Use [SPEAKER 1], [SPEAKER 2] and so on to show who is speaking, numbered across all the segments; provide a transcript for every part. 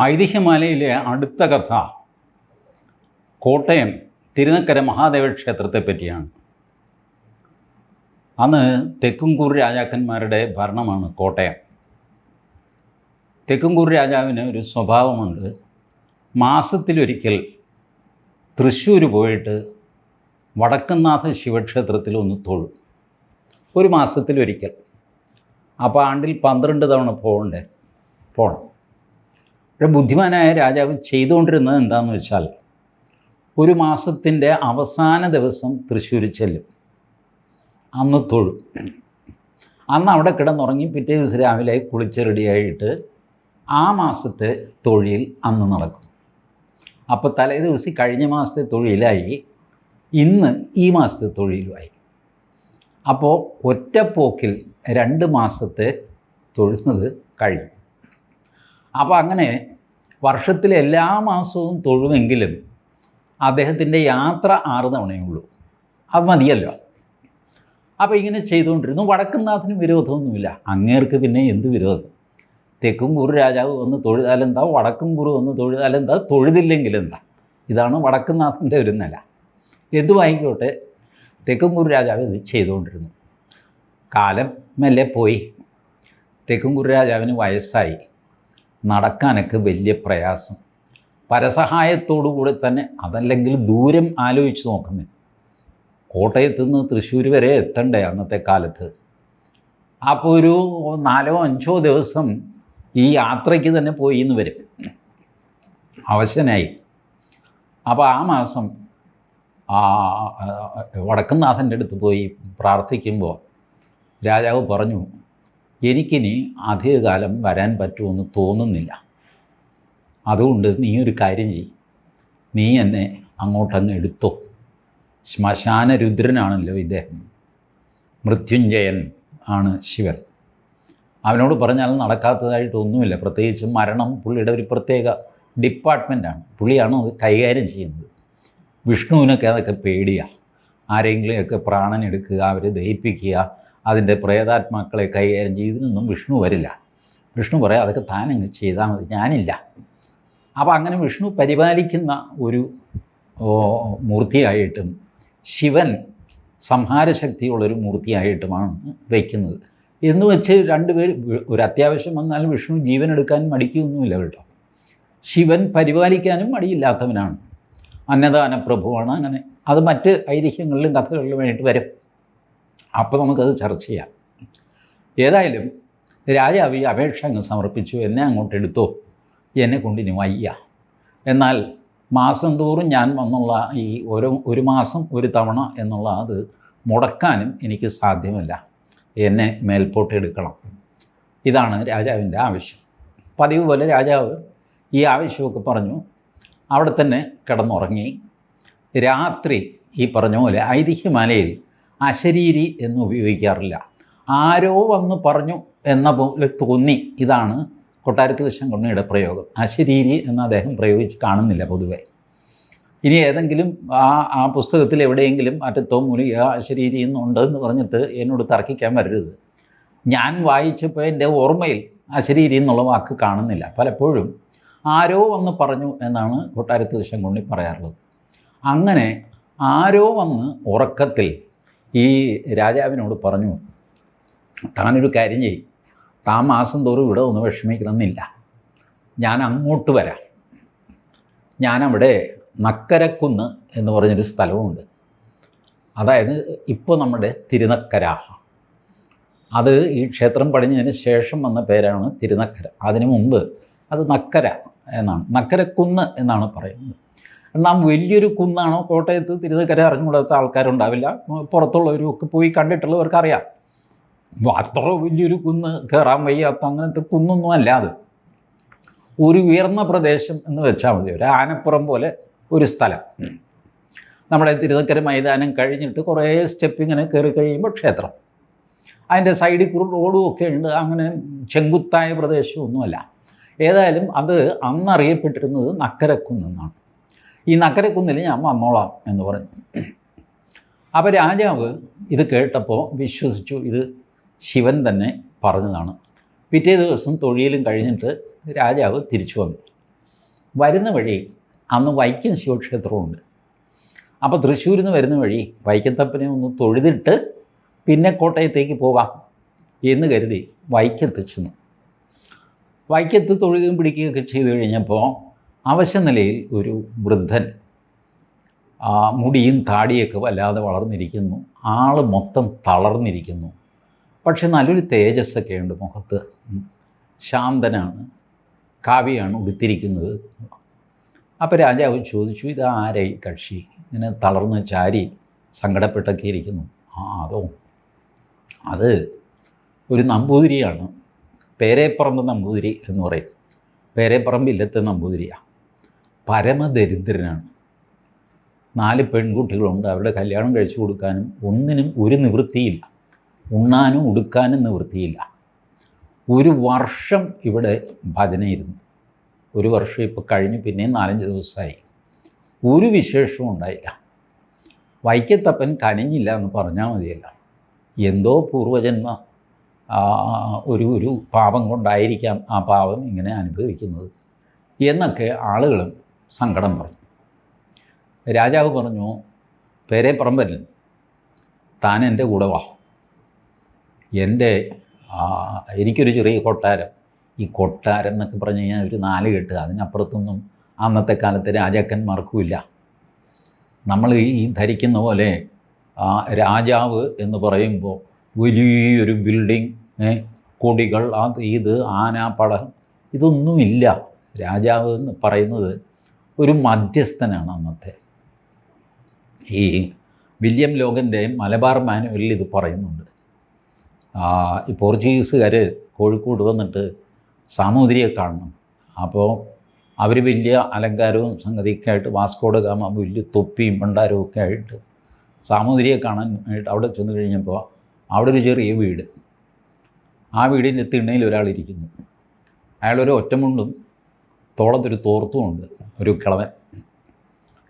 [SPEAKER 1] ഐതിഹ്യമാലയിലെ അടുത്ത കഥ കോട്ടയം തിരുനക്കര മഹാദേവ ക്ഷേത്രത്തെ പറ്റിയാണ്. അന്ന് തെക്കുംകൂർ രാജാക്കന്മാരുടെ ഭരണമാണ് കോട്ടയം. തെക്കുംകൂർ രാജാവിന് ഒരു സ്വഭാവമുണ്ട്. മാസത്തിലൊരിക്കൽ തൃശ്ശൂർ പോയിട്ട് വടക്കുംനാഥ ശിവക്ഷേത്രത്തിൽ ഒന്ന് തൊഴും. ഒരു മാസത്തിലൊരിക്കൽ. അപ്പോൾ ആണ്ടിൽ പന്ത്രണ്ട് തവണ പോകണ്ടേ? പോകണം പക്ഷേ ബുദ്ധിമാനായ രാജാവ് ചെയ്തുകൊണ്ടിരുന്നത് എന്താണെന്ന് വെച്ചാൽ ഒരു മാസത്തിന്റെ അവസാന ദിവസം തൃശ്ശൂർ ചെല്ലും. അന്ന് തൊഴും. അന്ന് അവിടെ കിടന്നുറങ്ങി പിറ്റേ ദിവസം രാവിലെ കുളിച്ച് റെഡിയായിട്ട് ആ മാസത്തെ തൊഴിൽ അന്ന് നടക്കും. അപ്പോൾ തലേ ദിവസം കഴിഞ്ഞ മാസത്തെ തൊഴിലായി ഇന്ന് ഈ മാസത്തെ തൊഴിലുമായി. അപ്പോൾ ഒറ്റപ്പോക്കിൽ രണ്ട് മാസത്തെ തൊഴുന്നത് കഴിയും അപ്പോൾ അങ്ങനെ വർഷത്തിലെ എല്ലാ മാസവും തൊഴുമെങ്കിലും അദ്ദേഹത്തിന്റെ യാത്ര ആറ് തവണയേ ഉള്ളൂ അത് മതിയല്ലോ. അപ്പോൾ ഇങ്ങനെ ചെയ്തുകൊണ്ടിരുന്നു. വടക്കുംനാഥന് വിരോധമൊന്നുമില്ല. അങ്ങേർക്ക് പിന്നെ എന്ത് വിരോധം? തെക്കും കുറു രാജാവ് വന്ന് തൊഴുതാലെന്താ? വടക്കും കുറു വന്ന് തൊഴുതാലെന്താ? തൊഴുതില്ലെങ്കിൽ എന്താ ഇതാണ് വടക്കുംനാഥന്റെ ഒരു നില. എന്തുമായിക്കോട്ടെ? തെക്കും കുറു രാജാവ് ഇത് ചെയ്തുകൊണ്ടിരുന്നു. കാലം മെല്ലെ പോയി. തെക്കും കുറു രാജാവിന് വയസ്സായി. നടക്കാനൊക്കെ വലിയ പ്രയാസം. പരസഹായത്തോടു കൂടി തന്നെ അതല്ലെങ്കിൽ ദൂരം ആലോചിച്ച് നോക്കുന്നേ. കോട്ടയത്ത് നിന്ന് തൃശ്ശൂർ വരെ എത്തണ്ടേ അന്നത്തെ കാലത്ത്? അപ്പോൾ ഒരു നാലോ അഞ്ചോ ദിവസം ഈ യാത്രയ്ക്ക് തന്നെ പോയി എന്ന് വരും. അവശനായി. അപ്പോൾ ആ മാസം ആ വടക്കുംനാഥന്റെ അടുത്ത് പോയി പ്രാർത്ഥിക്കുമ്പോൾ രാജാവ് പറഞ്ഞു എനിക്കിനി അധികകാലം വരാൻ പറ്റുമെന്ന് തോന്നുന്നില്ല. അതുകൊണ്ട് നീ ഒരു കാര്യം ചെയ്യും. നീ എന്നെ അങ്ങോട്ടങ്ങ് എടുത്തോ. ശ്മശാന രുദ്രനാണല്ലോ ഇദ്ദേഹം. മൃത്യുഞ്ജയൻ ആണ് ശിവൻ. അവനോട് പറഞ്ഞാൽ നടക്കാത്തതായിട്ടൊന്നുമില്ല. പ്രത്യേകിച്ച് മരണം പുള്ളിയുടെ ഒരു പ്രത്യേക ഡിപ്പാർട്ട്മെന്റാണ്. പുള്ളിയാണ് അത് കൈകാര്യം ചെയ്യുന്നത്. വിഷ്ണുവിനൊക്കെ അതൊക്കെ പേടിയാണ് ആരെങ്കിലുമൊക്കെ പ്രാണനെടുക്കുക അവരെ ദഹിപ്പിക്കുക അതിന്റെ പ്രേതാത്മാക്കളെ കൈകാര്യം ചെയ്തിനൊന്നും വിഷ്ണു വരില്ല. വിഷ്ണു പറയാം അതൊക്കെ താനങ്ങ് ചെയ്താൽ മതി ഞാനില്ല. അപ്പോൾ അങ്ങനെ വിഷ്ണു പരിപാലിക്കുന്ന ഒരു മൂർത്തിയായിട്ടും ശിവൻ സംഹാരശക്തിയുള്ളൊരു മൂർത്തിയായിട്ടുമാണ് വയ്ക്കുന്നത് എന്ന് വെച്ച് രണ്ടുപേർ ഒരു അത്യാവശ്യം വന്നാൽ വിഷ്ണു ജീവൻ എടുക്കാൻ മടിക്കുകയൊന്നുമില്ല കേട്ടോ. ശിവൻ പരിപാലിക്കാനും മടിയില്ലാത്തവനാണ്. അന്നദാന പ്രഭുവാണ് അങ്ങനെ. അത് മറ്റ് ഐതിഹ്യങ്ങളിലും കഥകളിലും വേണ്ടിയിട്ട് വരും. അപ്പോൾ നമുക്കത് ചർച്ച ചെയ്യാം. ഏതായാലും രാജാവ് ഈ അപേക്ഷ അങ്ങ് സമർപ്പിച്ചു എന്നെ അങ്ങോട്ട് എടുത്തോ? എന്നെ ഇനി വയ്യ. എന്നാൽ മാസം തോറും ഞാൻ വന്നുള്ള ഈ ഒരു ഒരു മാസം ഒരു തവണ എന്നുള്ള അത് മുടക്കാനും എനിക്ക് സാധ്യമല്ല. എന്നെ മേൽപോട്ട് എടുക്കണം. ഇതാണ് രാജാവിന്റെ ആവശ്യം. പതിവ് പോലെ രാജാവ് ഈ ആവശ്യമൊക്കെ പറഞ്ഞു. അവിടെ തന്നെ കിടന്നുറങ്ങി. രാത്രി ഈ പറഞ്ഞ പോലെ ഐതിഹ്യമാലയിൽ അശരീരി എന്ന് ഉപയോഗിക്കാറില്ല. ആരോ വന്ന് പറഞ്ഞു എന്ന പോലെ തോന്നി. ഇതാണ് കൊട്ടാരത്തിൽ ശങ്കുണ്ണിയുടെ പ്രയോഗം. അശരീരി എന്ന് അദ്ദേഹം പ്രയോഗിച്ച് കാണുന്നില്ല പൊതുവെ. ഇനി ഏതെങ്കിലും ആ ആ പുസ്തകത്തിൽ എവിടെയെങ്കിലും അറ്റത്തോ മൂലിക അശരീരി എന്നുണ്ട് എന്ന് പറഞ്ഞിട്ട് എന്നോട് തർക്കിക്കാൻ വരരുത്. ഞാൻ വായിച്ചപ്പോൾ എന്റെ ഓർമ്മയിൽ അശരീരി എന്നുള്ള വാക്ക് കാണുന്നില്ല. പലപ്പോഴും ആരോ വന്ന് പറഞ്ഞു എന്നാണ് കൊട്ടാരത്തിൽ ശങ്കുണ്ണി പറയാറുള്ളത്. അങ്ങനെ ആരോ വന്ന് ഉറക്കത്തിൽ ഈ രാജാവിനോട് പറഞ്ഞു താനൊരു കാര്യം ചെയ്യും. താൻ മാസം തോറും ഇവിടെ ഒന്ന് വിഷമിക്കണമെന്നില്ല. ഞാൻ അങ്ങോട്ട് വരാം. ഞാനവിടെ നക്കരക്കുന്ന് എന്ന് പറഞ്ഞൊരു സ്ഥലമുണ്ട്. അതായത് ഇപ്പോൾ നമ്മുടെ തിരുനക്കര. അത് ഈ ക്ഷേത്രം പടിഞ്ഞതിന് ശേഷം വന്ന പേരാണ് തിരുനക്കര. അതിനു മുമ്പ് അത് നക്കര എന്നാണ്. നക്കരക്കുന്ന് എന്നാണ് പറയുന്നത്. എന്നാൽ വലിയൊരു കുന്നാണോ കോട്ടയത്ത് തിരുനക്കര അറിഞ്ഞുകൂടാത്ത ആൾക്കാരുണ്ടാവില്ല. പുറത്തുള്ളവരും ഒക്കെ പോയി കണ്ടിട്ടുള്ളവർക്ക് അറിയാം അത്ര വലിയൊരു കുന്ന് കയറാൻ വയ്യാത്ത അങ്ങനത്തെ കുന്നൊന്നും അല്ല അത്. ഒരു ഉയർന്ന പ്രദേശം എന്ന് വെച്ചാൽ മതി. ഒരു ആനപ്പുറം പോലെ ഒരു സ്ഥലം. നമ്മുടെ തിരുനക്കര മൈതാനം കഴിഞ്ഞിട്ട് കുറേ സ്റ്റെപ്പ് ഇങ്ങനെ കയറി കഴിയുമ്പോൾ ക്ഷേത്രം. അതിന്റെ സൈഡിൽ കൂടെ റോഡും ഒക്കെ ഉണ്ട്. അങ്ങനെ ചെങ്കുത്തായ പ്രദേശമൊന്നുമല്ല. ഏതായാലും അത് അന്നറിയപ്പെട്ടിരുന്നത് നക്കരക്കുന്നെന്നാണ് ഈ നക്കരക്കുന്നിൽ ഞാൻ വന്നോളാം എന്ന് പറഞ്ഞു. അപ്പോൾ രാജാവ് ഇത് കേട്ടപ്പോൾ വിശ്വസിച്ചു ഇത് ശിവൻ തന്നെ പറഞ്ഞതാണ്. പിറ്റേ ദിവസം തൊഴിലും കഴിഞ്ഞിട്ട് രാജാവ് തിരിച്ചു വന്നു. വരുന്ന വഴി അന്ന് വൈക്കം ശിവക്ഷേത്രമുണ്ട്. അപ്പോൾ തൃശ്ശൂരിൽ നിന്ന് വരുന്ന വഴി വൈക്കത്തപ്പനെ ഒന്ന് തൊഴുതിട്ട് പിന്നെ കോട്ടയത്തേക്ക് പോകാം എന്ന് കരുതി വൈക്കത്ത് ചെന്നു. വൈക്കത്ത് തൊഴുകയും പിടിക്കുകയൊക്കെ ചെയ്തു കഴിഞ്ഞപ്പോൾ അവശ നിലയിൽ ഒരു വൃദ്ധൻ മുടിയും താടിയൊക്കെ വല്ലാതെ വളർന്നിരിക്കുന്നു. ആൾ മൊത്തം തളർന്നിരിക്കുന്നു. പക്ഷെ നല്ലൊരു തേജസ്സൊക്കെ ഉണ്ട്. മുഖത്ത്. ശാന്തനാണ്. കാവ്യാണ് ഉടുത്തിരിക്കുന്നത്. അപ്പോൾ രാജാവ് ചോദിച്ചു ഇത് ആരായി കക്ഷി? ഇങ്ങനെ തളർന്ന് ചാരി സങ്കടപ്പെട്ടൊക്കെ ഇരിക്കുന്നു. ആ അതോ? അത് ഒരു നമ്പൂതിരിയാണ്. പേരേപ്പറമ്പ് നമ്പൂതിരി എന്ന് പറയും. പേരേപ്പറമ്പ് ഇല്ലത്തെ നമ്പൂതിരിയാണ് പരമദരിദ്രനാണ്. നാല് പെൺകുട്ടികളുണ്ട്. അവരുടെ കല്യാണം കഴിച്ചു കൊടുക്കാനും ഒന്നിനും ഒരു നിവൃത്തിയില്ല. ഉണ്ണാനും ഉടുക്കാനും നിവൃത്തിയില്ല. ഒരു വർഷം ഇവിടെ ഭജനയിരുന്നു ഒരു വർഷം ഇപ്പോൾ കഴിഞ്ഞ് പിന്നെയും നാലഞ്ച് ദിവസമായി. ഒരു വിശേഷവും ഉണ്ടായില്ല. വൈക്കത്തപ്പൻ കനിഞ്ഞില്ല എന്ന് പറഞ്ഞാൽ മതിയല്ല. എന്തോ പൂർവജന്മ ഒരു ഒരു പാപം കൊണ്ടായിരിക്കാം ആ പാപം ഇങ്ങനെ അനുഭവിക്കുന്നത്. എന്നൊക്കെ ആളുകളും സങ്കടം പറഞ്ഞു. രാജാവ് പറഞ്ഞു പേരെ പറമ്പരിൽ. താൻ എന്റെ കൂടെ വാ. എന്റെ എനിക്കൊരു ചെറിയ കൊട്ടാരം. ഈ കൊട്ടാരം എന്നൊക്കെ പറഞ്ഞു കഴിഞ്ഞാൽ ഒരു നാല് കെട്ട്. അതിനപ്പുറത്തൊന്നും അന്നത്തെ കാലത്തെ രാജാക്കന്മാർക്കുമില്ല നമ്മൾ ഈ ധരിക്കുന്ന പോലെ രാജാവ് എന്ന് പറയുമ്പോൾ വലിയൊരു ബിൽഡിങ് കൊടികൾ അത് ഇത് ആന പടം ഇതൊന്നുമില്ല. രാജാവ് എന്ന് പറയുന്നത് ഒരു മധ്യസ്ഥനാണ് അന്നത്തെ. ഈ വില്യം ലോകന്റെ മലബാർ മാനുവലിൽ ഇത് പറയുന്നുണ്ട്. ഈ പോർച്ചുഗീസുകാർ കോഴിക്കോട് വന്നിട്ട് സാമൂതിരിയെ കാണണം. അപ്പോൾ അവർ വലിയ അലങ്കാരവും സംഗതിയൊക്കെ ആയിട്ട് വാസ്കോഡ് ഗാമ വലിയ തൊപ്പിയും ഭണ്ഡാരവും ഒക്കെ ആയിട്ട് സാമൂതിരിയെ കാണാൻ ആയിട്ട് അവിടെ ചെന്ന് കഴിഞ്ഞപ്പോൾ അവിടെ ഒരു ചെറിയ വീട്. ആ വീടിന്റെ തിണ്ണയിൽ ഒരാളിരിക്കുന്നു അയാളൊരു ഒറ്റമുണ്ടും തോളത്തൊരു തോർത്തുമുണ്ട് ഒരു കിളവൻ.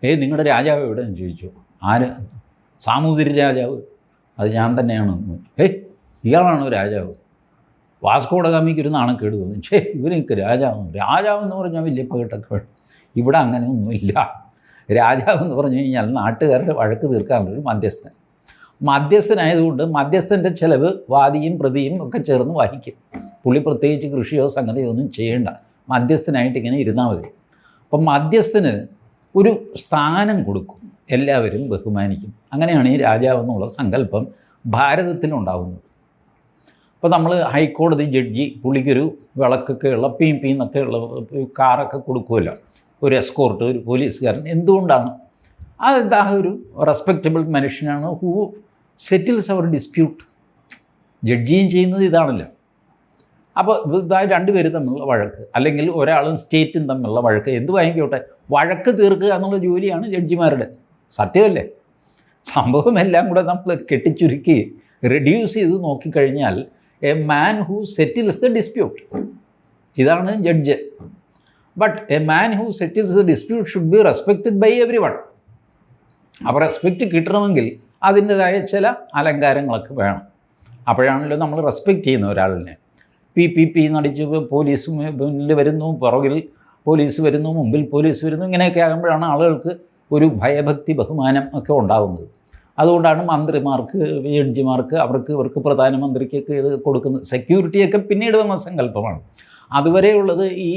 [SPEAKER 1] ഏയ് നിങ്ങളുടെ രാജാവ് എവിടെ എന്ന് ചോദിച്ചു. ആര്? സാമൂതിരി രാജാവ്. അത് ഞാൻ തന്നെയാണ് ഏയ് ഇയാളാണോ രാജാവ്? വാസ്കോഡ ഗാമിക്ക് ഒരു നാണക്കേട് തോന്നി. ഛേ ഇവനൊക്കെ രാജാവ്. രാജാവ് എന്ന് പറഞ്ഞാൽ വലിയ പേട്ടൊക്കെ വേണം. ഇവിടെ അങ്ങനെയൊന്നുമില്ല. രാജാവ് എന്ന് പറഞ്ഞു കഴിഞ്ഞാൽ നാട്ടുകാരുടെ വഴക്ക് തീർക്കാനുള്ള ഒരു മധ്യസ്ഥൻ. മധ്യസ്ഥനായതുകൊണ്ട് മധ്യസ്ഥന്റെ ചിലവ് വാദിയും പ്രതിയും ഒക്കെ ചേർന്ന് വഹിക്കും പുള്ളി പ്രത്യേകിച്ച് കൃഷിയോ സംഗതിയോ ഒന്നും ചെയ്യേണ്ട. മധ്യസ്ഥനായിട്ട് ഇങ്ങനെ ഇരുന്നാൽ മതി. അപ്പം മധ്യസ്ഥന് ഒരു സ്ഥാനം കൊടുക്കും. എല്ലാവരും ബഹുമാനിക്കും. അങ്ങനെയാണ് ഈ രാജാവ് എന്നുള്ള സങ്കല്പം ഭാരതത്തിലുണ്ടാകുന്നത് അപ്പോൾ നമ്മൾ ഹൈക്കോടതി ജഡ്ജി പുള്ളിക്കൊരു വിളക്കൊക്കെ ഉള്ള പീം പീ എന്നൊക്കെ ഉള്ള കാറൊക്കെ കൊടുക്കുമല്ലോ. ഒരു എസ്കോർട്ട് ഒരു പോലീസുകാരൻ എന്തുകൊണ്ടാണ്? അത് ആ ഒരു റെസ്പെക്റ്റബിൾ മനുഷ്യനാണ്. Who settles their dispute. ജഡ്ജിയും ചെയ്യുന്നത് ഇതാണല്ലോ. അപ്പോൾ ഇതായി രണ്ടുപേരും തമ്മിലുള്ള വഴക്ക്. അല്ലെങ്കിൽ ഒരാളും സ്റ്റേറ്റും തമ്മിലുള്ള വഴക്ക്. എന്ത് വാങ്ങിക്കോട്ടെ വഴക്ക് തീർക്കുക എന്നുള്ള ജോലിയാണ് ജഡ്ജിമാരുടെ. സത്യമല്ലേ? സംഭവം എല്ലാം കൂടെ നമ്മൾ കെട്ടിച്ചുരുക്കി റെഡ്യൂസ് ചെയ്ത് നോക്കിക്കഴിഞ്ഞാൽ a man who settles the dispute ഇതാണ് judge. But a man who settles the dispute should be respected by everyone അപ്പോൾ റെസ്പെക്റ്റ് കിട്ടണമെങ്കിൽ അതിന്റെതായ ചില അലങ്കാരങ്ങളൊക്കെ വേണം. അപ്പോഴാണല്ലോ നമ്മൾ റെസ്പെക്റ്റ് ചെയ്യുന്ന ഒരാളിനെ. പി പി പി നടിച്ച് പോലീസ് മുന്നിൽ വരുന്നു പുറകിൽ പോലീസ് വരുന്നു മുമ്പിൽ പോലീസ് വരുന്നു. ഇങ്ങനെയൊക്കെ ആകുമ്പോഴാണ് ആളുകൾക്ക് ഒരു ഭയഭക്തി ബഹുമാനം ഒക്കെ ഉണ്ടാകുന്നത്. അതുകൊണ്ടാണ് മന്ത്രിമാർക്ക് ജഡ്ജിമാർക്ക് അവർക്ക് ഇവർക്ക് പ്രധാനമന്ത്രിക്കൊക്കെ ഇത് കൊടുക്കുന്നത് സെക്യൂരിറ്റിയൊക്കെ പിന്നീട് വന്ന സങ്കല്പമാണ്. അതുവരെയുള്ളത് ഈ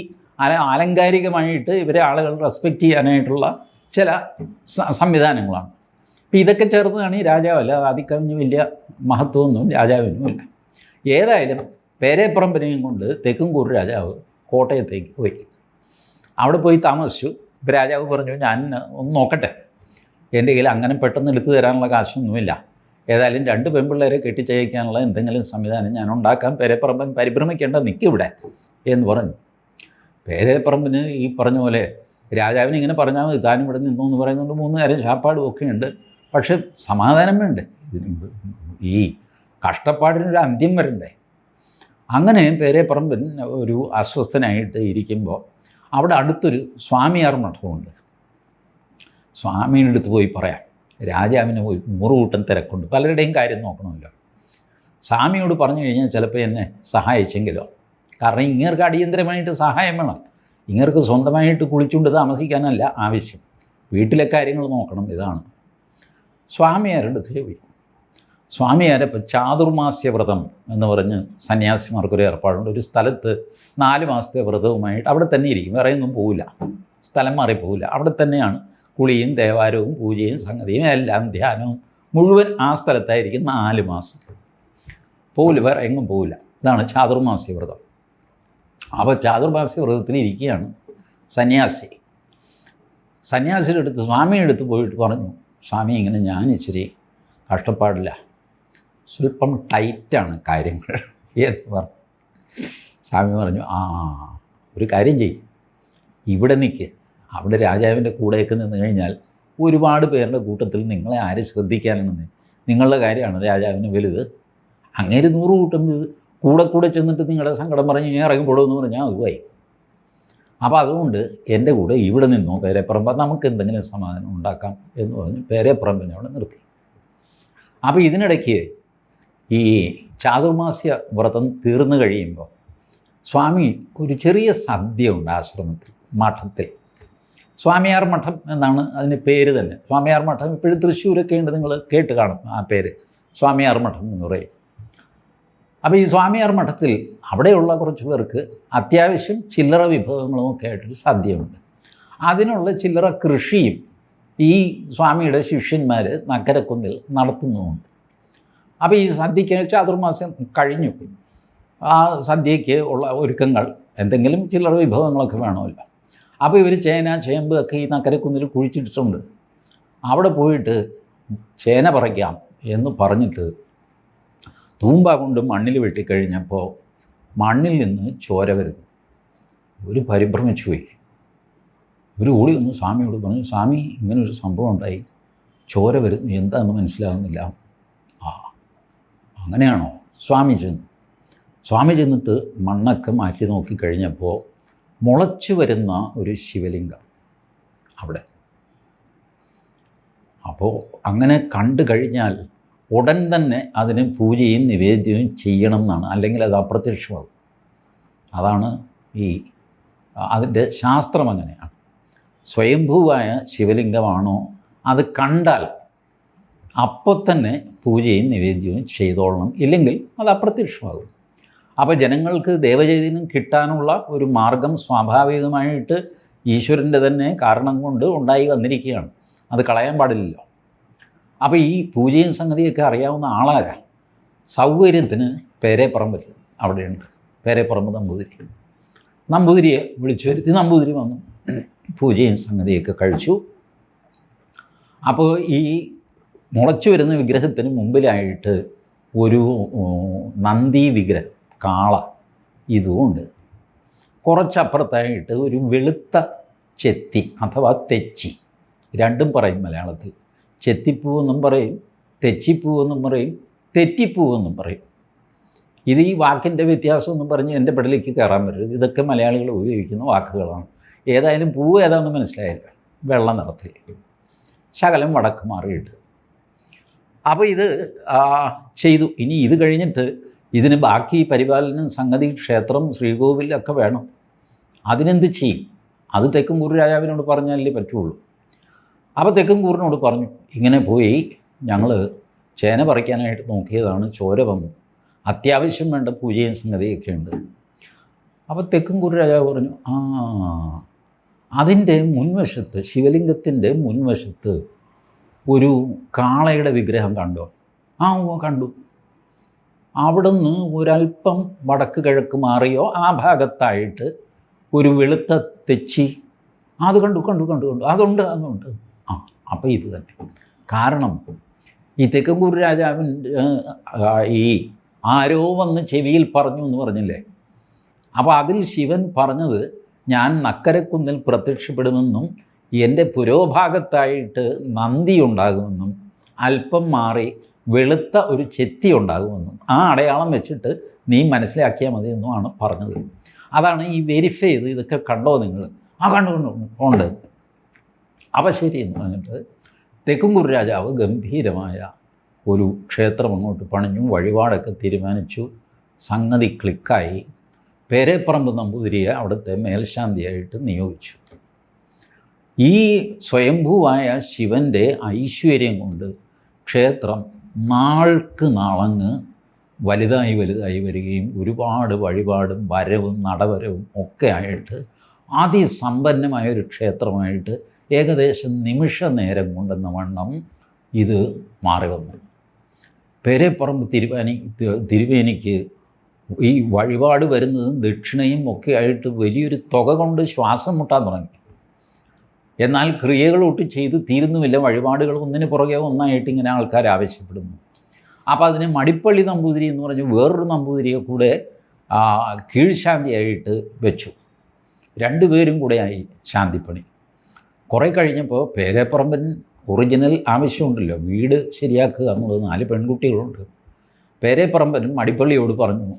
[SPEAKER 1] ആലങ്കാരികമായിട്ട് ഇവരെ ആളുകൾ റെസ്പെക്റ്റ് ചെയ്യാനായിട്ടുള്ള ചില സംവിധാനങ്ങളാണ്. അപ്പോൾ ഇതൊക്കെ ചേർന്നതാണ് ഈ രാജാവല്ല അതിക്കഞ്ഞ് വലിയ മഹത്വമൊന്നും രാജാവിനുമില്ല. ഏതായാലും പേരേപ്പറമ്പനെയും കൊണ്ട് തെക്കുംകൂർ രാജാവ് കോട്ടയത്തേക്ക് പോയി. അവിടെ പോയി താമസിച്ചു. ഇപ്പോൾ രാജാവ് പറഞ്ഞു ഞാൻ ഒന്ന് നോക്കട്ടെ. എന്റെ കയ്യിൽ അങ്ങനെ പെട്ടെന്ന് എടുത്തു തരാനുള്ള കാശൊന്നുമില്ല. ഏതായാലും രണ്ട് പെൺപിള്ളേരെ കെട്ടിച്ചയക്കാനുള്ള എന്തെങ്കിലും സംവിധാനം ഞാൻ ഉണ്ടാക്കാം. പേരേപ്പറമ്പൻ പരിഭ്രമിക്കേണ്ട നിൽക്കിവിടെ എന്ന് പറഞ്ഞു. പേരേപ്പറമ്പിന് ഈ പറഞ്ഞ പോലെ രാജാവിന് ഇങ്ങനെ പറഞ്ഞാൽ മതി. താനും ഇവിടെ നിന്നു എന്ന് പറയുന്നുണ്ട് മൂന്ന് നേരം ശാപ്പാടും ഒക്കെ ഉണ്ട് പക്ഷെ സമാധാനം വേണ്ടേ? ഈ കഷ്ടപ്പാടിനൊരു അന്ത്യം വരണ്ടേ? അങ്ങനെ പേരേപ്പറമ്പൻ ഒരു അസ്വസ്ഥനായിട്ട് ഇരിക്കുമ്പോൾ അവിടെ അടുത്തൊരു സ്വാമിയാർ മഠമുണ്ട്. സ്വാമിയുടെ അടുത്ത് പോയി പറയാം. രാജാവിന് പോയി മുറുകൂട്ടം തിരക്കുണ്ട്. പലരുടെയും കാര്യം നോക്കണമല്ലോ. സ്വാമിയോട് പറഞ്ഞു കഴിഞ്ഞാൽ ചിലപ്പോൾ എന്നെ സഹായിച്ചെങ്കിലോ? കാരണം ഇങ്ങേർക്ക് അടിയന്തരമായിട്ട് സഹായം വേണം. ഇങ്ങേർക്ക് സ്വന്തമായിട്ട് കുളിച്ചുകൊണ്ട് താമസിക്കാനല്ല ആവശ്യം. വീട്ടിലെ കാര്യങ്ങൾ നോക്കണം ഇതാണ്. സ്വാമിയാരുടെ അടുത്ത് പോയി സ്വാമിയാരെ ഇപ്പോൾ ചാതുർമാസ്യ വ്രതം എന്ന് പറഞ്ഞ് സന്യാസിമാർക്കൊരു ഏർപ്പാടുണ്ട്. ഒരു സ്ഥലത്ത് നാല് മാസത്തെ വ്രതവുമായിട്ട് അവിടെ തന്നെ ഇരിക്കും. വേറെ ഒന്നും പോവില്ല. സ്ഥലം മാറി പോവില്ല. അവിടെ തന്നെയാണ് കുളിയും ദേവാരവും പൂജയും സംഗതിയും എല്ലാം ധ്യാനവും. മുഴുവൻ ആ സ്ഥലത്തായിരിക്കും നാല് മാസം. പോവില്ല. വേറെ എങ്ങും പോവില്ല. ഇതാണ് ചാതുർമാസ്യ വ്രതം. അപ്പോൾ ചാതുർമാസ്യ വ്രതത്തിൽ ഇരിക്കുകയാണ് സന്യാസി. സന്യാസിയുടെ അടുത്ത് സ്വാമിയുടെ അടുത്ത് പോയിട്ട് പറഞ്ഞു സ്വാമി ഇങ്ങനെ ഞാൻ ഇച്ചിരി കഷ്ടപ്പാടില്ല. സ്വല്പം ടൈറ്റാണ് കാര്യങ്ങൾ. എന്ന് പറഞ്ഞു സ്വാമി പറഞ്ഞു ആ ഒരു കാര്യം ചെയ്യും. ഇവിടെ നിൽക്ക് അവിടെ രാജാവിന്റെ കൂടെയൊക്കെ നിന്ന് കഴിഞ്ഞാൽ ഒരുപാട് പേരുടെ കൂട്ടത്തിൽ നിങ്ങളെ ആര് ശ്രദ്ധിക്കാനാണെന്ന്. നിങ്ങളുടെ കാര്യമാണ് രാജാവിന് വലുത്. അങ്ങേര് നൂറ് കൂട്ടം കൂടെ കൂടെ ചെന്നിട്ട് നിങ്ങളുടെ സങ്കടം പറഞ്ഞ് ഞാൻ ഇറങ്ങിപ്പോടുമെന്ന് പറഞ്ഞാൽ അതുമായി അപ്പോൾ അതുകൊണ്ട് എന്റെ കൂടെ ഇവിടെ നിന്നോ പേരപ്പറമ്പ് നമുക്ക് എന്തെങ്കിലും സമാധാനം ഉണ്ടാക്കാം എന്ന് പറഞ്ഞ് പേരപ്പറമ്പിനെ അവിടെ നിർത്തി. അപ്പോൾ ഇതിനിടയ്ക്ക് ഈ ചാതുർമാസ്യ വ്രതം തീർന്നു കഴിയുമ്പോൾ സ്വാമി ഒരു ചെറിയ സദ്യ ഉണ്ട് ആശ്രമത്തിൽ മഠത്തിൽ. സ്വാമിയാർ മഠം എന്നാണ് അതിന് പേര് തന്നെ. സ്വാമിയാർ മഠം ഇപ്പോഴും തൃശ്ശൂരൊക്കെ ഉണ്ട് നിങ്ങൾ കേട്ട് കാണും ആ പേര്. സ്വാമിയാർ മഠം എന്ന് പറയും. അപ്പോൾ ഈ സ്വാമിയാർ മഠത്തിൽ അവിടെയുള്ള കുറച്ച് പേർക്ക് അത്യാവശ്യം ചില്ലറ വിഭവങ്ങളും ഒക്കെ ആയിട്ടൊരു സദ്യയുണ്ട്. അതിനുള്ള ചില്ലറ കൃഷിയും ഈ സ്വാമിയുടെ ശിഷ്യന്മാർ നക്കരക്കുന്നിൽ നടത്തുന്നുമുണ്ട്. അപ്പോൾ ഈ സദ്യക്ക് ചാതുർമാസം കഴിഞ്ഞു. ആ സദ്യയ്ക്ക് ഉള്ള ഒരുക്കങ്ങൾ എന്തെങ്കിലും ചില്ലറ വിഭവങ്ങളൊക്കെ വേണമല്ലോ. അപ്പോൾ ഇവർ ചേന ചേമ്പ് ഒക്കെ ഈ നക്കരക്കുന്നിൽ കുഴിച്ചിട്ടുണ്ട് അവിടെ പോയിട്ട് ചേന പറിക്കാം എന്ന് പറഞ്ഞിട്ട് തൂമ്പ കൊണ്ട് മണ്ണിൽ വെട്ടിക്കഴിഞ്ഞപ്പോൾ മണ്ണിൽ നിന്ന് ചോര വരുന്നു. ഒരു പരിഭ്രമിച്ചു പോയി. ഒരു ഓടി വന്ന് സ്വാമിയോട് പറഞ്ഞു സ്വാമി ഇങ്ങനൊരു സംഭവം ഉണ്ടായി. ചോര വരുന്നു. എന്താണെന്ന് മനസ്സിലാകുന്നില്ല അങ്ങനെയാണോ? സ്വാമി ചെന്നു സ്വാമി ചെന്നിട്ട് മണ്ണൊക്കെ മാറ്റി നോക്കിക്കഴിഞ്ഞപ്പോൾ മുളച്ചു വരുന്ന ഒരു ശിവലിംഗം അവിടെ. അപ്പോൾ അങ്ങനെ കണ്ടു കഴിഞ്ഞാൽ ഉടൻ തന്നെ അതിന് പൂജയും നിവേദ്യവും ചെയ്യണം എന്നാണ്. അല്ലെങ്കിൽ അത് അപ്രത്യക്ഷമാകും. അതാണ് ഈ അതിന്റെ ശാസ്ത്രം അങ്ങനെയാണ് സ്വയംഭൂവായ ശിവലിംഗമാണോ? അത് കണ്ടാൽ അപ്പോൾ തന്നെ പൂജയും നിവേദ്യവും ചെയ്തോളണം. ഇല്ലെങ്കിൽ അത് അപ്രത്യക്ഷമാകും. അപ്പോൾ ജനങ്ങൾക്ക് ദേവചൈതന്യം കിട്ടാനുള്ള ഒരു മാർഗം സ്വാഭാവികമായിട്ട് ഈശ്വരന്റെ തന്നെ കാരണം കൊണ്ട് ഉണ്ടായി വന്നിരിക്കുകയാണ്. അത് കളയാൻ പാടില്ലല്ലോ. അപ്പോൾ ഈ പൂജയും സംഗതിയൊക്കെ അറിയാവുന്ന ആളാരാ? സൗകര്യത്തിന് പേരേപ്പറമ്പിൽ അവിടെയുണ്ട്. പേരേപ്പറമ്പ് നമ്പൂതിരി. നമ്പൂതിരിയെ വിളിച്ചു വരുത്തി. നമ്പൂതിരി വന്നു. പൂജയും സംഗതിയൊക്കെ കഴിച്ചു. അപ്പോൾ ഈ മുളച്ചു വരുന്ന വിഗ്രഹത്തിന് മുമ്പിലായിട്ട് ഒരു നന്ദി വിഗ്രഹം കാള ഇതുമുണ്ട് കുറച്ചപ്പുറത്തായിട്ട് ഒരു വെളുത്ത ചെത്തി അഥവാ തെച്ചി രണ്ടും പറയും മലയാളത്തിൽ. ചെത്തിപ്പൂവെന്നും പറയും തെച്ചിപ്പൂവെന്നും പറയും തെറ്റിപ്പൂവെന്നും പറയും. ഇത് ഈ വാക്കിന്റെ വ്യത്യാസമെന്നും പറഞ്ഞ് എന്റെ പെടലേക്ക് കയറാൻ പറ്റരുത്. ഇതൊക്കെ മലയാളികൾ ഉപയോഗിക്കുന്ന വാക്കുകളാണ്. ഏതായാലും പൂവ് ഏതാണെന്ന് മനസ്സിലായില്ല. വെള്ള നിറത്തിലേക്ക് ശകലം വടക്ക് മാറിയിട്ട് അപ്പോൾ ഇത് ചെയ്തു. ഇനി ഇത് കഴിഞ്ഞിട്ട് ഇതിന് ബാക്കി പരിപാലനം സംഗതി ക്ഷേത്രം ശ്രീകോവിലൊക്കെ വേണം. അതിനെന്ത് ചെയ്യും? അത് തെക്കുംകൂർ രാജാവിനോട് പറഞ്ഞാലേ പറ്റുള്ളൂ. അപ്പോൾ തെക്കുംകൂറിനോട് പറഞ്ഞു ഇങ്ങനെ പോയി ഞങ്ങൾ ചേന പറിക്കാനായിട്ട് നോക്കിയതാണ് ചോര വന്നു. അത്യാവശ്യം വേണ്ട പൂജയും സംഗതിയൊക്കെ ഉണ്ട്. അപ്പോൾ തെക്കുംകൂർ രാജാവ് പറഞ്ഞു ആ അതിന്റെ മുൻവശത്ത് ശിവലിംഗത്തിന്റെ മുൻവശത്ത് ഒരു കാളയുടെ വിഗ്രഹം കണ്ടോ? ആ ഓ കണ്ടു. അവിടുന്ന് ഒരല്പം വടക്ക് കിഴക്ക് മാറിയോ ആ ഭാഗത്തായിട്ട് ഒരു വെളുത്ത തെച്ചി. അത് കണ്ടു കണ്ടു കണ്ടു കണ്ടു. അതുണ്ട് അതുണ്ട്. ആ അപ്പോൾ ഇത് തന്നെ. കാരണം ഈ തെക്കൻകൂർ രാജാവിന്റെ ഈ ആരോ വന്ന് ചെവിയിൽ പറഞ്ഞു എന്ന് പറഞ്ഞില്ലേ? അപ്പോൾ അതിൽ ശിവൻ പറഞ്ഞത് ഞാൻ നക്കരക്കുന്നിൽ പ്രത്യക്ഷപ്പെടുമെന്നും എന്റെ പുരോഭാഗത്തായിട്ട് നന്ദി ഉണ്ടാകുമെന്നും അല്പം മാറി വെളുത്ത ഒരു ചെത്തി ഉണ്ടാകുമെന്നും ആ അടയാളം വെച്ചിട്ട് നീ മനസ്സിലാക്കിയാൽ മതി എന്നുമാണ് പറഞ്ഞത്. അതാണ് ഈ വെരിഫൈ ചെയ്ത് ഇതൊക്കെ കണ്ടോ നിങ്ങൾ? ആ കണ്ടു കണ്ടു ഉണ്ട്. അപ്പം ശരി എന്ന് പറഞ്ഞിട്ട് തെക്കുംകൂർ രാജാവ് ഗംഭീരമായ ഒരു ക്ഷേത്രം അങ്ങോട്ട് പണിഞ്ഞു വഴിപാടൊക്കെ തീരുമാനിച്ചു. സംഗതി ക്ലിക്കായി പേരെപ്പറമ്പ് നമ്പൂതിരിയെ അവിടുത്തെ മേൽശാന്തിയായിട്ട് നിയോഗിച്ചു. ഈ സ്വയംഭൂവായ ശിവന്റെ ഐശ്വര്യം കൊണ്ട് ക്ഷേത്രം നാൾക്ക് നാളങ്ങ് വലുതായി വലുതായി വരികയും ഒരുപാട് വഴിപാടും വരവും നടവരവും ഒക്കെ ആയിട്ട് അതിസമ്പന്നമായ ഒരു ക്ഷേത്രമായിട്ട് ഏകദേശം നിമിഷ നേരം കൊണ്ടെന്ന വണ്ണം ഇത് മാറി വന്നു. പേരെപ്പറമ്പ് തിരുവാനി തിരുവേനിക്ക് ഈ വഴിപാട് വരുന്നതും ദക്ഷിണയും ഒക്കെ ആയിട്ട് വലിയൊരു തുക കൊണ്ട് ശ്വാസം മുട്ടാൻ തുടങ്ങി. എന്നാൽ ക്രിയകളൊട്ട് ചെയ്ത് തീരുന്നുമില്ല. വഴിപാടുകൾ ഒന്നിന് പുറകെ ഒന്നായിട്ട് ഇങ്ങനെ ആൾക്കാർ ആവശ്യപ്പെടുന്നു. അപ്പോൾ അതിന് മടിപ്പള്ളി നമ്പൂതിരി എന്ന് പറഞ്ഞ് വേറൊരു നമ്പൂതിരിയെ കൂടെ കീഴ്ശാന്തിയായിട്ട് വെച്ചു. രണ്ടുപേരും കൂടെ ആയി ശാന്തിപ്പണി. കുറേ കഴിഞ്ഞപ്പോൾ പേരപ്പറമ്പൻ ഒറിജിനൽ ആവശ്യമുണ്ടല്ലോ. വീട് ശരിയാക്കുക എന്നുള്ളത് നാല് പെൺകുട്ടികളുണ്ട്. പേരേപ്പറമ്പൻ മടിപ്പള്ളിയോട് പറഞ്ഞു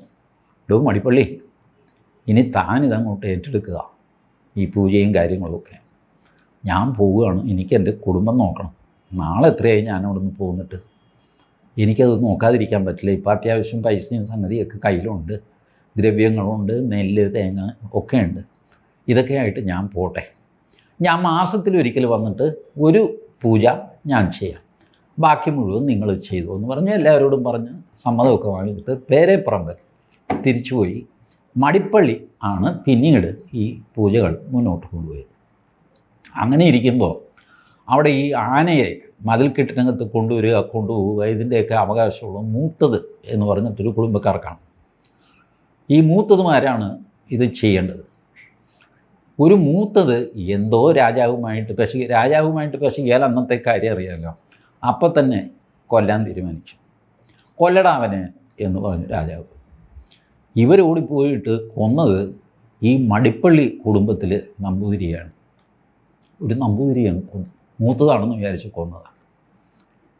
[SPEAKER 1] ഡോ മടിപ്പള്ളി ഇനി താനിതങ്ങോട്ട് ഏറ്റെടുക്കുക. ഈ പൂജയും കാര്യങ്ങളൊക്കെ. ഞാൻ പോവുകയാണ്. എനിക്ക് എന്റെ കുടുംബം നോക്കണം. നാളെ എത്രയായി ഞാൻ അവിടെ നിന്ന് പോന്നിട്ട് എനിക്കത് നോക്കാതിരിക്കാൻ പറ്റില്ല. ഇപ്പോൾ അത്യാവശ്യം പൈസയും സംഗതിയൊക്കെ കയ്യിലുണ്ട്. ദ്രവ്യങ്ങളുണ്ട് നെല്ല് തേങ്ങ ഒക്കെ ഉണ്ട്. ഇതൊക്കെ ആയിട്ട് ഞാൻ പോട്ടെ. ഞാൻ മാസത്തിൽ ഒരിക്കൽ വന്നിട്ട് ഒരു പൂജ ഞാൻ ചെയ്യാം. ബാക്കി മുഴുവൻ നിങ്ങൾ ചെയ്തു എന്ന് പറഞ്ഞ് എല്ലാവരോടും പറഞ്ഞ് സമ്മതമൊക്കെ വാങ്ങിയിട്ട് പേരെ പറമ്പൽ തിരിച്ചുപോയി. മടിപ്പള്ളി ആണ് പിന്നീട് ഈ പൂജകൾ മുന്നോട്ട് കൊണ്ടുപോയത്. അങ്ങനെ ഇരിക്കുമ്പോൾ അവിടെ ഈ ആനയെ മതിൽ മതിൽക്കെട്ടിനകത്ത് കൊണ്ടുവരിക കൊണ്ടുപോവുക ഇതിന്റെയൊക്കെ അവകാശമുള്ള മൂത്തത് എന്ന് പറഞ്ഞിട്ടൊരു കുടുംബക്കാർക്കാണ്. ഈ മൂത്തതുമാരാണ് ഇത് ചെയ്യേണ്ടത്. ഒരു മൂത്തത് എന്തോ രാജാവുമായിട്ട് പശി രാജാവുമായിട്ട് പശിയാൽ അന്നത്തെ കാര്യം അറിയാമല്ലോ. അപ്പം തന്നെ കൊല്ലാൻ തീരുമാനിച്ചു. കൊല്ലടാവന് എന്ന് പറഞ്ഞു രാജാവ്. ഇവരോടി പോയിട്ട് കൊന്നത് ഈ മടിപ്പള്ളി കുടുംബത്തിൽ നമ്പൂതിരിയാണ്. ഒരു നമ്പൂതിരിയാണ്. കൊന്നു മൂത്തതാണെന്ന് വിചാരിച്ച് കൊന്നതാണ്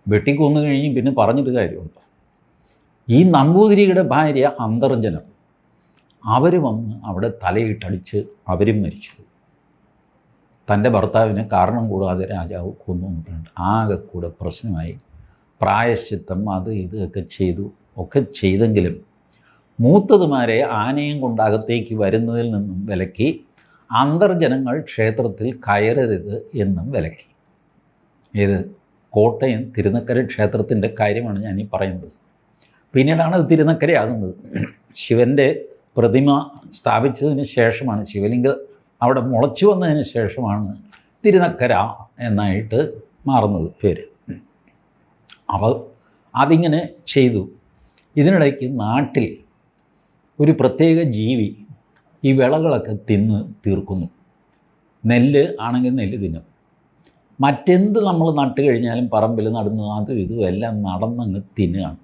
[SPEAKER 1] വെട്ടിക്കൊന്നു കഴിഞ്ഞ് പിന്നെ പറഞ്ഞിട്ട് കാര്യമുണ്ട്. ഈ നമ്പൂതിരിയുടെ ഭാര്യ അന്തർജനം. അവർ വന്ന് അവിടെ തലയിട്ടടിച്ച് അവരും മരിച്ചു. തന്റെ ഭർത്താവിന് കാരണം കൂടാതെ രാജാവ് കൊന്നു എന്നിട്ടുണ്ട് ആകെ കൂടെ പ്രശ്നമായി. പ്രായശ്ചിത്തം അത് ഇതൊക്കെ ചെയ്തു. ഒക്കെ ചെയ്തെങ്കിലും മൂത്തതുമാരെ ആനയും കൊണ്ടകത്തേക്ക് വരുന്നതിൽ നിന്നും വിലക്കി അന്തർജനങ്ങൾ ക്ഷേത്രത്തിൽ കയറരുത് എന്നും വിലക്കി. ഇത് കോട്ടയം തിരുനക്കര ക്ഷേത്രത്തിന്റെ കാര്യമാണ് ഞാൻ ഈ പറയുന്നത്. പിന്നീടാണ് അത് തിരുനക്കരയാകുന്നത്. ശിവന്റെ പ്രതിമ സ്ഥാപിച്ചതിന് ശേഷമാണ് ശിവലിംഗ അവിടെ മുളച്ചു വന്നതിന് ശേഷമാണ് തിരുനക്കര എന്നായിട്ട് മാറുന്നത് പേര്. അപ്പോൾ അതിങ്ങനെ ചെയ്തു. ഇതിനിടയ്ക്ക് നാട്ടിൽ ഒരു പ്രത്യേക ജീവി ഈ വിളകളൊക്കെ തിന്ന് തീർക്കുന്നു. നെല്ല് ആണെങ്കിൽ നെല്ല് തിന്നും. മറ്റെന്ത് നമ്മൾ നട്ട് കഴിഞ്ഞാലും പറമ്പിൽ നടന്ന് അതും ഇതും എല്ലാം നടന്നങ്ങ് തിന്നുകയാണ്.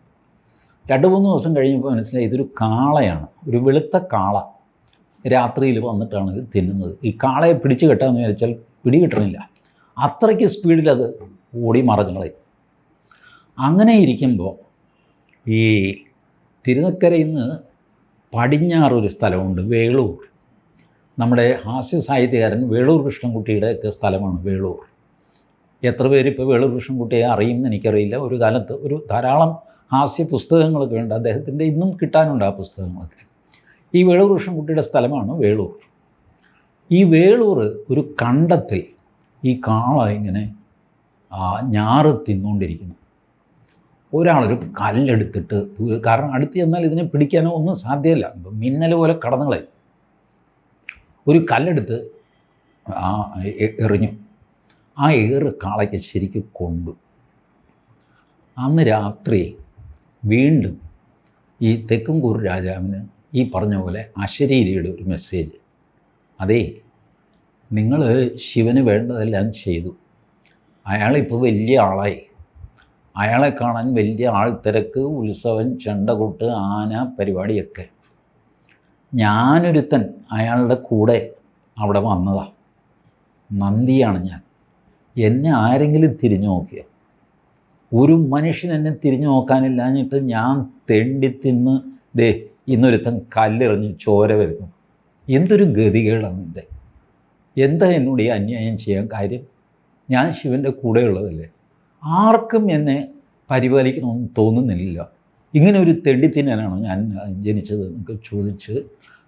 [SPEAKER 1] രണ്ട് മൂന്ന് ദിവസം കഴിഞ്ഞപ്പോൾ മനസ്സിലായി ഇതൊരു കാളയാണ് ഒരു വെളുത്ത കാള രാത്രിയിൽ വന്നിട്ടാണ് ഇത് തിന്നുന്നത്. ഈ കാളയെ പിടിച്ചു കെട്ടാന്ന് വിചാരിച്ചാൽ പിടി കിട്ടണില്ല. അത്രയ്ക്ക് സ്പീഡിൽ അത് ഓടി മറഞ്ഞുകളയും അങ്ങനെ ഇരിക്കുമ്പോൾ ഈ തിരുനക്കരയിൽ നിന്ന് പടിഞ്ഞാറൊരു സ്ഥലമുണ്ട് വേളൂർ. നമ്മുടെ ഹാസ്യ സാഹിത്യകാരൻ വേളൂർ കൃഷ്ണൻകുട്ടിയുടെ ഒക്കെ സ്ഥലമാണ് വേളൂർ. എത്ര പേര് ഇപ്പോൾ വേളൂർ കൃഷ്ണൻകുട്ടിയെ അറിയുമെന്ന് എനിക്കറിയില്ല. ഒരു കാലത്ത് ഒരു ധാരാളം ഹാസ്യ പുസ്തകങ്ങളൊക്കെ ഉണ്ട്. അദ്ദേഹത്തിന്റെ ഇന്നും കിട്ടാനുണ്ട് ആ പുസ്തകങ്ങളൊക്കെ. ഈ വേളൂർ കൃഷ്ണൻകുട്ടിയുടെ സ്ഥലമാണ് വേളൂർ. ഈ വേളൂർ ഒരു കണ്ടത്തിൽ ഈ കാള ഇങ്ങനെ ഞാറ് തിന്നുകൊണ്ടിരിക്കുന്നു ഒരാളൊരു കല്ലെടുത്തിട്ട് കാരണം അടുത്ത് ചെന്നാൽ ഇതിനെ പിടിക്കാനോ ഒന്നും സാധ്യമല്ല മിന്നൽ പോലെ കടന്നുകളെ ഒരു കല്ലെടുത്ത് ആ എറിഞ്ഞു. ആ ഏറ് കാളയ്ക്ക് ശരിക്കും കൊണ്ടു. അന്ന് രാത്രി വീണ്ടും ഈ തെക്കുംകൂർ രാജാവിന് ഈ പറഞ്ഞ പോലെ അശരീരിയുടെ ഒരു മെസ്സേജ് അതേ നിങ്ങൾ ശിവന് വേണ്ടതെല്ലാം ചെയ്തു. അയാളിപ്പോൾ വലിയ ആളായി. അയാളെ കാണാൻ വലിയ ആൾ തിരക്ക് ഉത്സവം ചെണ്ടകൊട്ട് ആന പരിപാടിയൊക്കെ. ഞാനൊരുത്തൻ അയാളുടെ കൂടെ അവിടെ വന്നതാ. നന്ദിയാണ് ഞാൻ. എന്നെ ആരെങ്കിലും തിരിഞ്ഞു നോക്കിയ. ഒരു മനുഷ്യൻ എന്നെ തിരിഞ്ഞു നോക്കാനില്ലാഞ്ഞിട്ട് ഞാൻ തെണ്ടി തിന്ന് ദേ ഇന്നൊരുത്തൻ കല്ലെറിഞ്ഞ് ചോര വരുന്നു. എന്തൊരു ഗതികേടാണ് എന്റെ എന്താ എന്നോട് ഈ അന്യായം ചെയ്യാൻ കാര്യം? ഞാൻ ശിവന്റെ കൂടെയുള്ളതല്ലേ? ആർക്കും എന്നെ പരിപാലിക്കണമെന്ന് തോന്നുന്നില്ല. ഇങ്ങനെ ഒരു തെണ്ടിത്തിനാണോ ഞാൻ ജനിച്ചത് എന്നൊക്കെ ചോദിച്ച്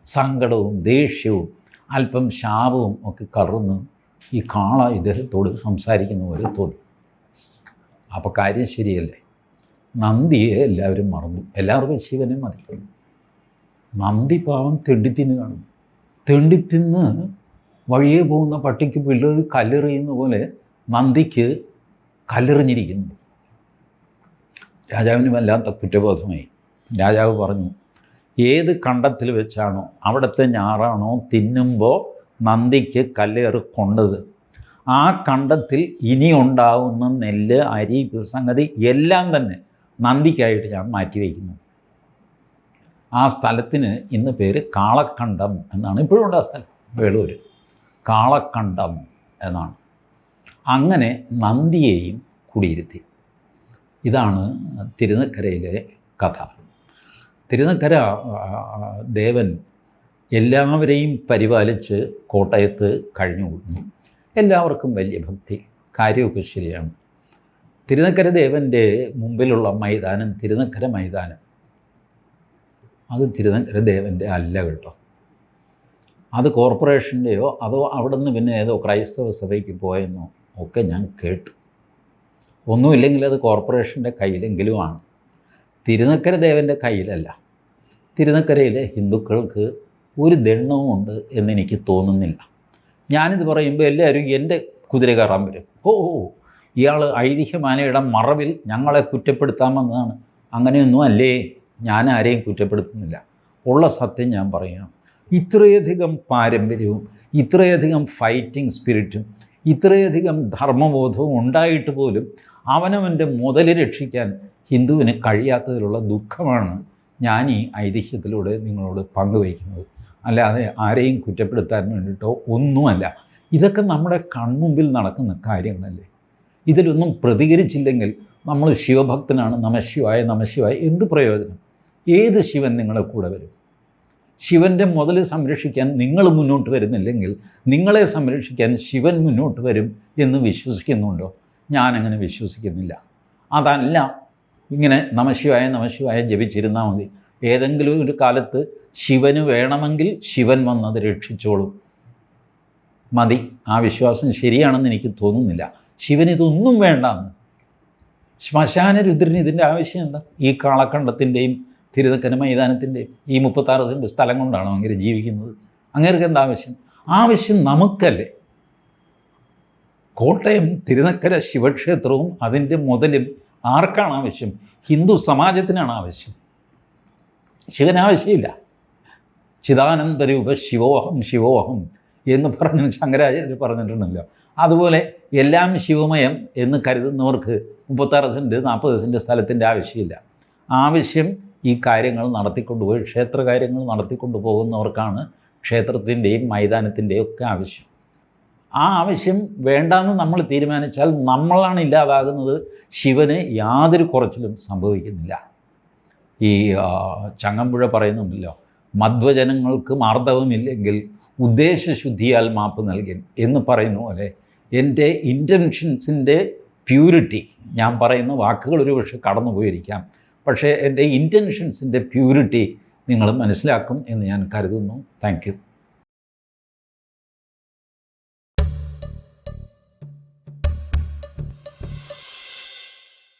[SPEAKER 1] സങ്കടവും ദേഷ്യവും അല്പം ശാപവും ഒക്കെ കറന്ന് ഈ കാള ഇദ്ദേഹത്തോട് സംസാരിക്കുന്ന പോലെ തോന്നി. അപ്പോൾ കാര്യം ശരിയല്ലേ? നന്ദിയെ എല്ലാവരും മറന്നു. എല്ലാവർക്കും ശിവനെ മതി നന്ദി പാവം തെണ്ടിത്തിന്ന് കാണും തെണ്ടിത്തിന്ന് വഴിയെ പോകുന്ന പട്ടിക്ക് പിള്ളേർ കല്ലെറിയുന്ന പോലെ നന്ദിക്ക് കല്ലെറിഞ്ഞിരിക്കുന്നു. രാജാവിന് വല്ലാത്ത കുറ്റബോധമായി. രാജാവ് പറഞ്ഞു ഏത് കണ്ടത്തിൽ വെച്ചാണോ അവിടുത്തെ ഞാറാണോ തിന്നുമ്പോൾ നന്ദിക്ക് കല്ലേറ് കൊണ്ടത്. ആ കണ്ടത്തിൽ ഇനി ഉണ്ടാവുന്ന നെല്ല് അരി സംഗതി എല്ലാം തന്നെ നന്ദിക്കായിട്ട് ഞാൻ മാറ്റിവെക്കുന്നു. ആ സ്ഥലത്തിന് ഇന്ന് പേര് കാളക്കണ്ടം എന്നാണ്. ഇപ്പോഴും ഉണ്ട് ആ സ്ഥലം. വേളൂർ കാളക്കണ്ടം എന്നാണ്. അങ്ങനെ നന്ദിയെയും കുടിയിരുത്തി. ഇതാണ് തിരുനക്കരയിലെ കഥ. തിരുനക്കര ദേവൻ എല്ലാവരെയും പരിപാലിച്ച് കോട്ടയത്ത് കഴിഞ്ഞു കൊടുക്കുന്നു എല്ലാവർക്കും വലിയ ഭക്തി കാര്യമൊക്കെ ശരിയാണ്. തിരുനക്കര ദേവന്റെ മുമ്പിലുള്ള മൈതാനം തിരുനക്കര മൈതാനം. അത് തിരുനക്കര ദേവന്റെ അല്ല കേട്ടോ. അത് കോർപ്പറേഷന്റെയോ അതോ അവിടെ നിന്ന് പിന്നെ ഏതോ ക്രൈസ്തവ സഭയ്ക്ക് പോയെന്നോ ഒക്കെ ഞാൻ കേട്ടു. ഒന്നുമില്ലെങ്കിൽ അത് കോർപ്പറേഷന്റെ കയ്യിലെങ്കിലുമാണ്. തിരുനക്കര ദേവന്റെ കയ്യിലല്ല. തിരുനക്കരയിലെ ഹിന്ദുക്കൾക്ക് ഒരു ദണ്ണവും ഉണ്ട് എന്നെനിക്ക് തോന്നുന്നില്ല. ഞാനിത് പറയുമ്പോൾ എല്ലാവരും എന്റെ കുതിര കയറാൻ വരും. ഓ ഓ ഇയാൾ ഐതിഹ്യമാനയുടെ മറവിൽ ഞങ്ങളെ കുറ്റപ്പെടുത്താമെന്നാണ്. അങ്ങനെയൊന്നും അല്ലേ? ഞാൻ ആരെയും കുറ്റപ്പെടുത്തുന്നില്ല. ഉള്ള സത്യം ഞാൻ പറയുകയാണ്. ഇത്രയധികം പാരമ്പര്യവും ഇത്രയധികം ഫൈറ്റിംഗ് സ്പിരിറ്റും ഇത്രയധികം ധർമ്മബോധവും ഉണ്ടായിട്ട് പോലും അവനവന്റെ മുതൽ രക്ഷിക്കാൻ ഹിന്ദുവിന് കഴിയാത്തതിലുള്ള ദുഃഖമാണ് ഞാൻ ഈ ഐതിഹ്യത്തിലൂടെ നിങ്ങളോട് പങ്കുവയ്ക്കുന്നത്. അല്ലാതെ ആരെയും കുറ്റപ്പെടുത്താൻ വേണ്ടിയിട്ടോ ഒന്നുമല്ല. ഇതൊക്കെ നമ്മുടെ കൺമുമ്പിൽ നടക്കുന്ന കാര്യങ്ങളല്ലേ? ഇതിലൊന്നും പ്രതികരിച്ചില്ലെങ്കിൽ നമ്മൾ ശിവഭക്തനാണ് നമശിവായ നമശിവായ എന്ത് പ്രയോജനം? ഏത് ശിവൻ നിങ്ങളെ കൂടെ വരും? ശിവന്റെ മുതൽ സംരക്ഷിക്കാൻ നിങ്ങൾ മുന്നോട്ട് വരുന്നില്ലെങ്കിൽ നിങ്ങളെ സംരക്ഷിക്കാൻ ശിവൻ മുന്നോട്ട് വരും എന്ന് വിശ്വസിക്കുന്നുണ്ടോ? ഞാനങ്ങനെ വിശ്വസിക്കുന്നില്ല. അതല്ല ഇങ്ങനെ നമശിവായ നമശിവായ ജപിച്ചിരുന്നാൽ മതി. ഏതെങ്കിലും ഒരു കാലത്ത് ശിവന് വേണമെങ്കിൽ ശിവൻ വന്നത് രക്ഷിച്ചോളും. മതി. ആ വിശ്വാസം ശരിയാണെന്ന് എനിക്ക് തോന്നുന്നില്ല. ശിവൻ ഇതൊന്നും വേണ്ടെന്ന്. ശ്മശാന രുദ്രന് ഇതിന്റെ ആവശ്യം എന്താ? ഈ കാളക്കണ്ടത്തിന്റെയും തിരുനക്കര മൈതാനത്തിന്റെ ഈ മുപ്പത്താറ് സെന്റ് സ്ഥലം കൊണ്ടാണോ അങ്ങനെ ജീവിക്കുന്നത്. അങ്ങേർക്ക് എന്താ ആവശ്യം? ആവശ്യം നമുക്കല്ലേ. കോട്ടയം തിരുനക്കര ശിവക്ഷേത്രവും അതിന്റെ മുതലും ആർക്കാണ് ആവശ്യം? ഹിന്ദു സമാജത്തിനാണ് ആവശ്യം. ശിവനാവശ്യമില്ല ചിദാനന്ദരൂപ ശിവോഹം ശിവോഹം എന്ന് പറഞ്ഞ് ശങ്കരാചാര്യർ പറഞ്ഞിട്ടുണ്ടല്ലോ. അതുപോലെ എല്ലാം ശിവമയം എന്ന് കരുതുന്നവർക്ക് മുപ്പത്താറ് സെന്റ് നാൽപ്പത് സെന്റ് സ്ഥലത്തിന്റെ ആവശ്യമില്ല. ആവശ്യം ഈ കാര്യങ്ങൾ നടത്തിക്കൊണ്ടുപോയി ക്ഷേത്ര കാര്യങ്ങൾ നടത്തിക്കൊണ്ടു പോകുന്നവർക്കാണ് ക്ഷേത്രത്തിന്റെയും മൈതാനത്തിന്റെയും ഒക്കെ ആവശ്യം. ആ ആവശ്യം വേണ്ടാന്ന് നമ്മൾ തീരുമാനിച്ചാൽ നമ്മളാണ് ഇല്ലാതാകുന്നത്. ശിവന് യാതൊരു കുറച്ചിലും സംഭവിക്കുന്നില്ല. ഈ ചങ്ങമ്പുഴ പറയുന്നുണ്ടല്ലോ മധ്വജനങ്ങൾക്ക് മാർദ്ദവമില്ലെങ്കിൽ ഉദ്ദേശശുദ്ധിയാൽ മാപ്പ് നൽകി എന്ന് പറയുന്ന പോലെ എന്റെ ഇന്റൻഷൻസിന്റെ പ്യൂരിറ്റി ഞാൻ പറയുന്ന വാക്കുകൾ ഒരു പക്ഷേ കടന്നു പോയിരിക്കാം പക്ഷേ എന്റെ ഇന്റൻഷൻസിന്റെ പ്യൂരിറ്റി നിങ്ങൾ മനസ്സിലാക്കും എന്ന് ഞാൻ കരുതുന്നു. താങ്ക്